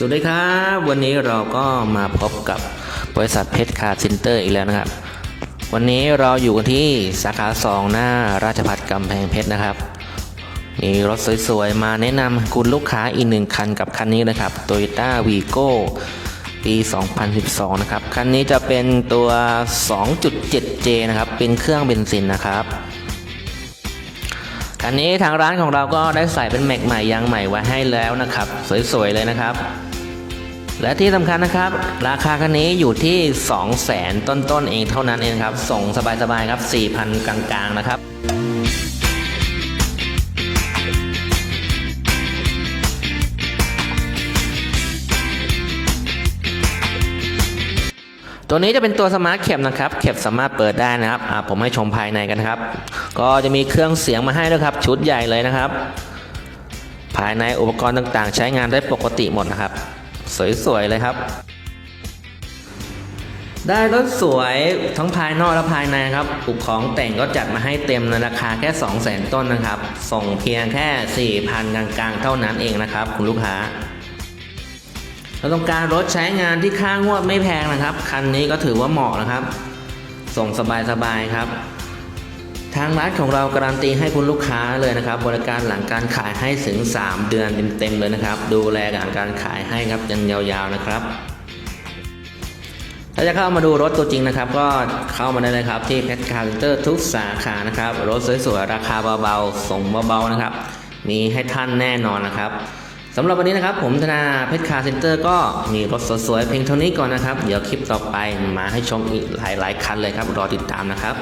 สวัสดีครับ วันนี้เราก็มาพบกับบริษัทเพชรคาร์ซินเตอร์อีกแล้วนะครับ วันนี้เราอยู่กันที่สาขาสองหน้าราชพัฒกำแพงเพชรนะครับ มีรถสวยๆ มาแนะนำคุณลูกค้าอีกหนึ่งคันกับคันนี้นะครับ Toyota Vigo ปี 2012 นะครับ คันนี้จะเป็นตัว 2.7J นะครับ เป็นเครื่องเบนซินนะครับคันนี้ทางร้านของเราก็ได้ใส่เป็นแม็กใหม่ยางใหม่ไว้ให้แล้วนะครับ สวยๆเลยนะครับ และที่สำคัญนะครับ ราคาคันนี้อยู่ที่ 2 0 0แสนต้นๆเองเท่านั้นเองครับ ส่งสบายๆครับ 4,000 กลางๆนะครับตัวนี้จะเป็นตัวสมาร์ทแคปนะครับแคปสามารถเปิดได้นะครับอ่าผมให้ชมภายในกันครับ ก็จะมีเครื่องเสียงมาให้ด้วยครับ ชุดใหญ่เลยนะครับ ภายในอุปกรณ์ต่างๆ ใช้งานได้ปกติหมดนะครับ สวยๆเลยครับ ได้รถสวยทั้งภายนอกและภายในครับอุปของแต่งก็จัดมาให้เต็มในราคาแค่ 2 0 0 0 0 0 ต้นนะครับ ส่งเพียงแค่ 4,000 กลางๆ เท่านั้นเองนะครับ คุณลูกค้าเราต้องการรถใช้งานที่ค่างวดไม่แพงนะครับ คันนี้ก็ถือว่าเหมาะนะครับ ส่งสบายๆครับ ทางร้านของเราการันตีให้คุณลูกค้าเลยนะครับ บริการหลังการขายให้ถึง 3 เดือนเต็มๆเลยนะครับ ดูแลหลังการขายให้ครับยันยาวๆนะครับถ้าจะเข้ามาดูรถตัวจริงนะครับ ก็เข้ามาได้เลยครับที่เพชรคาร์เตอร์ทุกสาขานะครับ รถสวยๆราคาเบาๆส่งเบาๆนะครับ มีให้ท่านแน่นอนนะครับสำหรับวันนี้นะครับ ผมธนาเพชรคาร์เซ็นเตอร์ก็มีรถสวยๆเพียงเท่านี้ก่อนนะครับ เดี๋ยวคลิปต่อไปมาให้ชมอีกหลายๆคันเลยครับ รอติดตามนะครับ